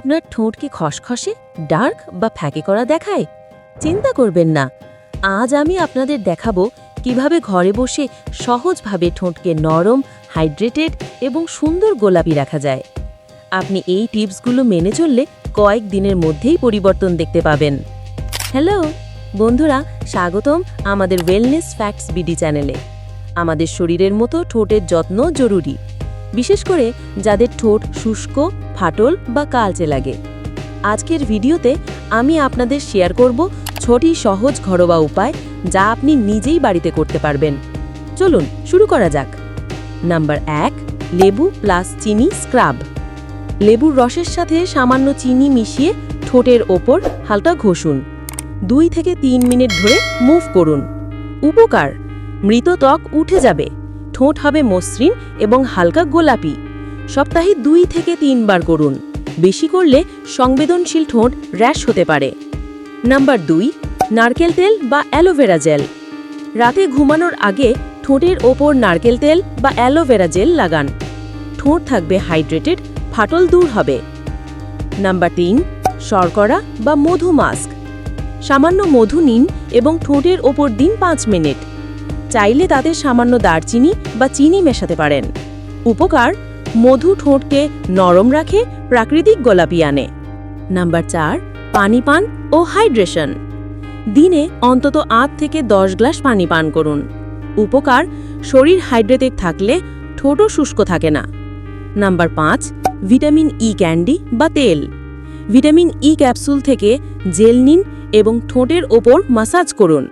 আপনার ঠোঁট কি খসখসে, ডার্ক বা ফ্যাকে করা দেখায়? চিন্তা করবেন না। আজ আমি আপনাদের দেখাবো কীভাবে ঘরে বসে সহজভাবে ঠোঁটকে নরম, হাইড্রেটেড এবং সুন্দর গোলাপি রাখা যায়। আপনি এই টিপসগুলো মেনে চললে কয়েক দিনের মধ্যেই পরিবর্তন দেখতে পাবেন। হ্যালো, বন্ধুরা, স্বাগতম আমাদের ওয়েলনেস ফ্যাক্টস বিডি চ্যানেলে। আমাদের শরীরের মতো ঠোঁটের যত্ন জরুরি। বিশেষ করে যাদের ঠোঁট শুষ্ক, ফাটল বা কালচে লাগে। আজকের ভিডিওতে আমি আপনাদের শেয়ার করব ছটি সহজ ঘরোয়া উপায় যা আপনি নিজেই বাড়িতে করতে পারবেন। চলুন শুরু করা যাক। নাম্বার এক, লেবু প্লাস চিনি স্ক্রাব। লেবুর রসের সাথে সামান্য চিনি মিশিয়ে ঠোঁটের ওপর হালকা ঘষুন। দুই থেকে তিন মিনিট ধরে মুভ করুন। উপকার, মৃত ত্বক উঠে যাবে। ঠোঁট হবে মসৃণ এবং হালকা গোলাপি। সপ্তাহে দুই থেকে তিনবার করুন। বেশি করলে সংবেদনশীল ঠোঁট র্যাশ হতে পারে। নাম্বার দুই, নারকেল তেল বা অ্যালোভেরা জেল। রাতে ঘুমানোর আগে ঠোঁটের ওপর নারকেল তেল বা অ্যালোভেরা জেল লাগান। ঠোঁট থাকবে হাইড্রেটেড, ফাটল দূর হবে। নাম্বার তিন, শর্করা বা মধু মাস্ক। সামান্য মধু নিন এবং ঠোঁটের ওপর দিন পাঁচ মিনিট। চাইলে তাতে সামান্য দারচিনি বা চিনি মেশাতে পারেন। উপকার, মধু ঠোঁটকে নরম রাখে, প্রাকৃতিক গোলাপি আনে। নাম্বার চার, পানি পান ও হাইড্রেশন। দিনে অন্তত আট থেকে দশ গ্লাস পানি পান করুন। উপকার, শরীর হাইড্রেটেড থাকলে ঠোঁটও শুষ্ক থাকে না। নাম্বার পাঁচ, ভিটামিন ই ক্যান্ডি বা তেল। ভিটামিন ই ক্যাপসুল থেকে জেল নিন এবং ঠোঁটের ওপর মাসাজ করুন।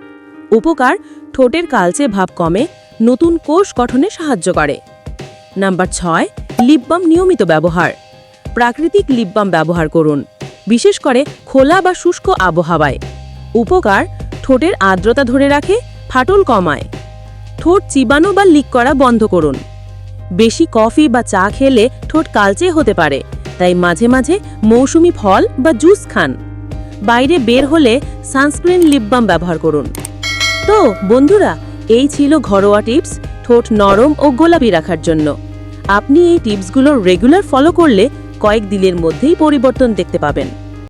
উপকার ঠোঁটের কালচে ভাব কমে, নতুন কোষ গঠনে সাহায্য করে। নাম্বার ছয়, লিপবাম নিয়মিত ব্যবহার। প্রাকৃতিক লিপবাম ব্যবহার করুন, বিশেষ করে খোলা বা শুষ্ক আবহাওয়ায়। উপকার, ঠোঁটের আর্দ্রতা ধরে রাখে, ফাটল কমায়। ঠোঁট চিবানো বা লিক করা বন্ধ করুন। বেশি কফি বা চা খেলে ঠোঁট কালচে হতে পারে, তাই মাঝে মাঝে মৌসুমি ফল বা জুস খান। বাইরে বের হলে সানস্ক্রিন লিপবাম ব্যবহার করুন। তো, বন্ধুরা, এই ছিল ঘরোয়া টিপস, ঠোঁট নরম ও গোলাপি রাখার জন্য। আপনি এই টিপসগুলো রেগুলার ফলো করলে কয়েক দিনের মধ্যেই পরিবর্তন দেখতে পাবেন।